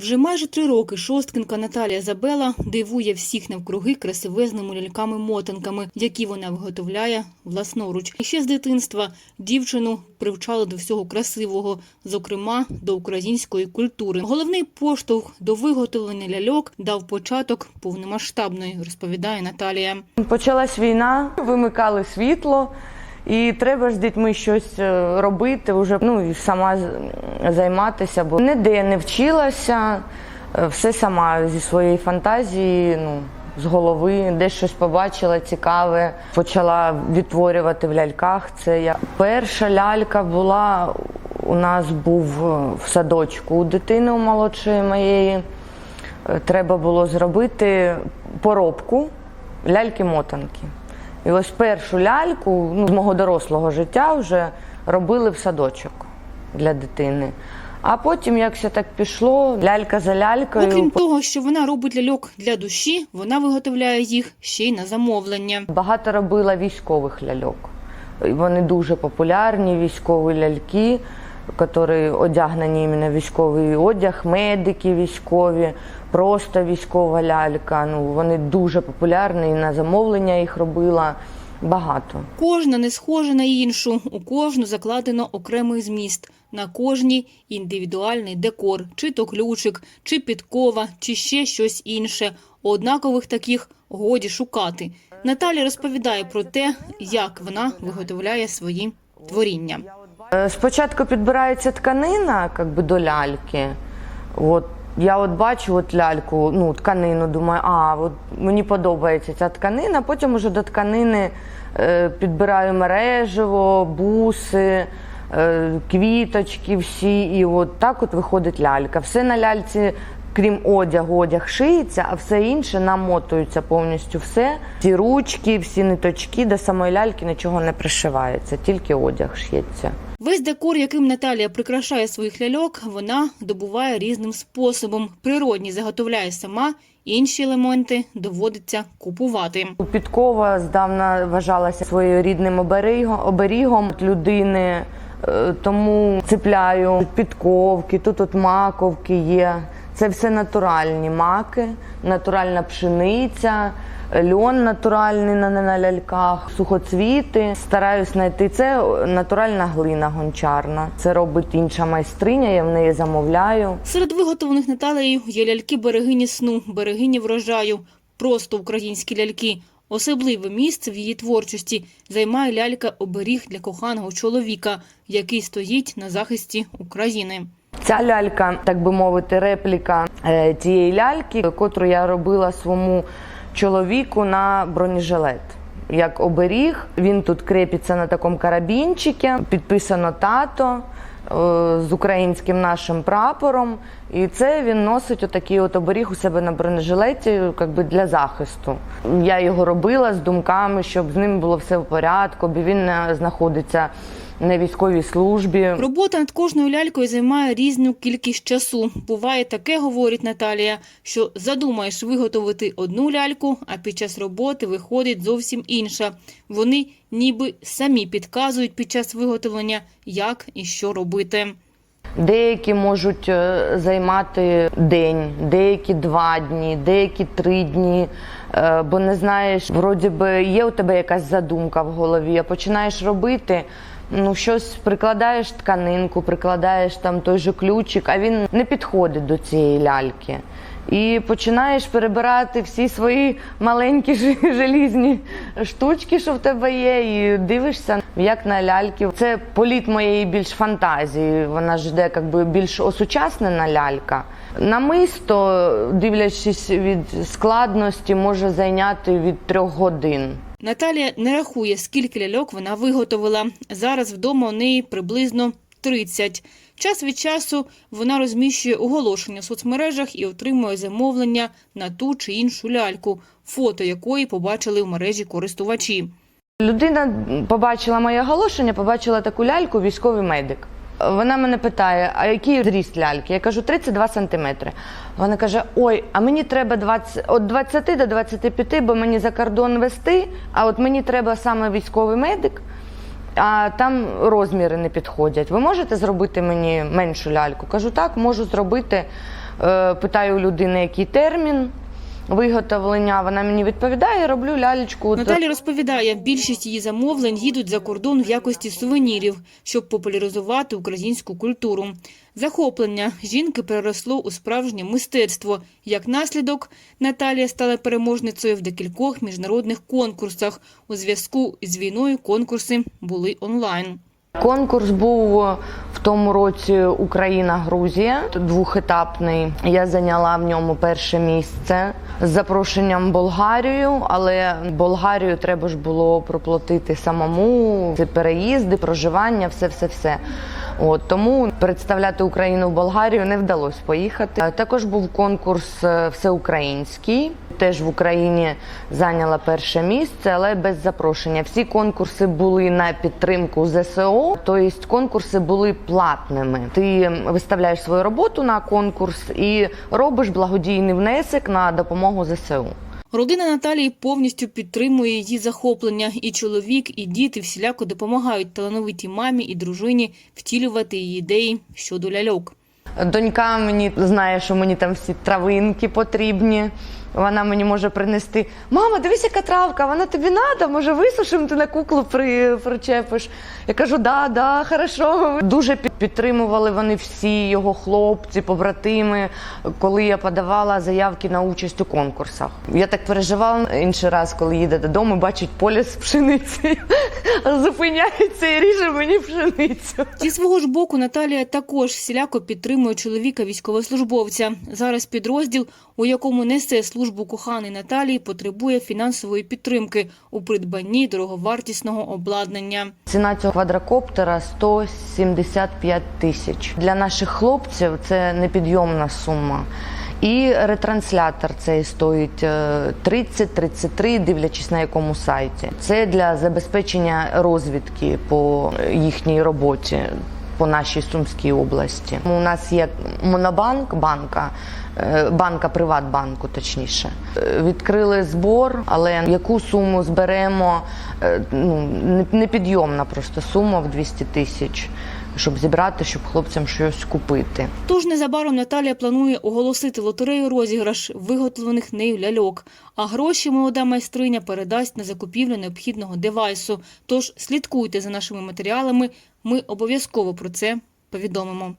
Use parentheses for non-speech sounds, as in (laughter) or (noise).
Вже майже три роки шосткинка Наталія Забела дивує всіх навкруги красивезними ляльками-мотанками, які вона виготовляє власноруч. І ще з дитинства дівчину привчали до всього красивого, зокрема до української культури. Головний поштовх до виготовлення ляльок дав початок повномасштабної, розповідає Наталія. Почалась війна, вимикали світло, і треба ж з дітьми щось е, робити, вже ну і сама займатися, бо ніде не вчилася, е, все сама зі своєї фантазії, ну. З голови десь щось побачила цікаве, почала відтворювати в ляльках. Це я перша лялька була у нас був е, в садочку у дитини у молодшої моєї. Треба було зробити поробку ляльки-мотанки. І ось першу ляльку ну, з мого дорослого життя вже робили в садочок для дитини. А потім, якся так пішло, лялька за лялькою. Окрім того, що вона робить ляльок для душі, вона виготовляє їх ще й на замовлення. Багато робила військових ляльок. Вони дуже популярні, військові ляльки, які одягнені іменно військовий одяг, медики військові, просто військова лялька. Ну, вони дуже популярні, і на замовлення їх робила багато. Кожна не схожа на іншу, у кожну закладено окремий зміст, на кожній індивідуальний декор, чи то ключик, чи підкова, чи ще щось інше. Однакових таких годі шукати. Наталя розповідає про те, як вона виготовляє свої творіння. Е, Спочатку підбирається тканина как би, до ляльки. От, я от бачу от ляльку, ну, тканину, думаю, а от мені подобається ця тканина. Потім уже до тканини е, підбираю мережево, буси, е, квіточки всі. І от так от виходить лялька. Все на ляльці, крім одягу, одяг шиється, а все інше намотується повністю все. Всі ручки, всі ниточки, до самої ляльки нічого не пришивається, тільки одяг шиється. Весь декор, яким Наталія прикрашає своїх ляльок, вона добуває різним способом. Природні заготовляє сама, інші елементи доводиться купувати. Підкова здавна вважалася своєрідним оберігом, оберігом людини, е, тому цепляю підковки, тут от маковки є. Це все натуральні маки, натуральна пшениця, льон натуральний на, на ляльках, сухоцвіти. Стараюсь знайти це натуральна глина гончарна. Це робить інша майстриня, я в неї замовляю. Серед виготовлених Наталею є ляльки берегині сну, берегині врожаю, просто українські ляльки. Особливе місце в її творчості займає лялька оберіг для коханого чоловіка, який стоїть на захисті України. Ця лялька, так би мовити, репліка е, тієї ляльки, котру я робила своєму чоловіку на бронежилет. Як оберіг, він тут крепиться на такому карабінчику, підписано тато е, з українським нашим прапором. І це він носить отакий от оберіг у себе на бронежилеті, як би для захисту. Я його робила з думками, щоб з ним було все в порядку, бо він е, знаходиться на військовій службі. Робота над кожною лялькою займає різну кількість часу. Буває таке, говорить Наталія, що задумаєш виготовити одну ляльку, а під час роботи виходить зовсім інша. Вони ніби самі підказують під час виготовлення, як і що робити. Деякі можуть е, займати день, деякі два дні, деякі три дні. Е, Бо не знаєш, вроді би є у тебе якась задумка в голові, а починаєш робити. Ну, щось прикладаєш тканинку, прикладаєш там той же ключик, а він не підходить до цієї ляльки. І починаєш перебирати всі свої маленькі (laughs) желізні штучки, що в тебе є, і дивишся, як на ляльки. Це політ моєї більш фантазії. Вона ж йде якби більш осучаснена лялька. Намисто, дивлячись від складності, може зайняти від трьох годин. Наталія не рахує, скільки ляльок вона виготовила. Зараз вдома у неї приблизно 30. Час від часу вона розміщує оголошення в соцмережах і отримує замовлення на ту чи іншу ляльку, фото якої побачили в мережі користувачі. Людина побачила моє оголошення, побачила таку ляльку, військовий медик. Вона мене питає, а який зріст ляльки? Я кажу, 32 сантиметри. Вона каже: Ой, а мені треба 20, від 20 до 25, бо мені за кордон вести, а от мені треба саме військовий медик, а там розміри не підходять. Ви можете зробити мені меншу ляльку? Кажу, так, можу зробити. е, питаю у людини, який термін виготовлення. Вона мені відповідає, роблю лялечку. Наталя розповідає, більшість її замовлень їдуть за кордон в якості сувенірів, щоб популяризувати українську культуру. Захоплення жінки переросло у справжнє мистецтво. Як наслідок, Наталія стала переможницею в декількох міжнародних конкурсах. У зв'язку з війною конкурси були онлайн. Конкурс був в тому році Україна-Грузія, двохетапний. Я зайняла в ньому перше місце з запрошенням Болгарію, але Болгарію треба ж було проплатити самому. Це переїзди, проживання, все, все, все. От тому представляти Україну в Болгарію не вдалося поїхати. Також був конкурс е, всеукраїнський. Теж в Україні зайняла перше місце, але без запрошення. Всі конкурси були на підтримку ЗСО, тобто конкурси були платними. Ти виставляєш свою роботу на конкурс і робиш благодійний внесок на допомогу ЗСУ. Родина Наталії повністю підтримує її захоплення. І чоловік, і діти всіляко допомагають талановитій мамі і дружині втілювати її ідеї щодо ляльок. Донька мені знає, що мені там всі травинки потрібні. Вона мені може принести: мама, дивись, яка травка, вона тобі треба, може висушимо, ти на куклу при, причепиш. Я кажу, да, да, хорошо. Дуже підтримували вони всі його хлопці, побратими, коли я подавала заявки на участь у конкурсах. Я так переживала інший раз, коли їде додому, бачить поле з пшеницею, (laughs) зупиняється і ріже мені пшеницю. Зі свого ж боку Наталія також всіляко підтримує чоловіка військовослужбовця. Зараз підрозділ, у якому несе службу коханий Наталії, потребує фінансової підтримки у придбанні дороговартісного обладнання. Ціна цього квадрокоптера 175 тисяч. Для наших хлопців це непідйомна сума. І ретранслятор цей стоїть е, 30-33, дивлячись на якому сайті. Це для забезпечення розвідки по їхній роботі по нашій Сумській області. У нас є монобанк, банка, е, банка Приватбанку, точніше. Е, Відкрили збор, але яку суму зберемо, е, ну, непідйомна просто сума в 200 тисяч, щоб зібрати, щоб хлопцям щось купити. Тож незабаром Наталія планує оголосити лотерею розіграш виготовлених нею ляльок, а гроші молода майстриня передасть на закупівлю необхідного девайсу. Тож слідкуйте за нашими матеріалами. Ми обов'язково про це повідомимо.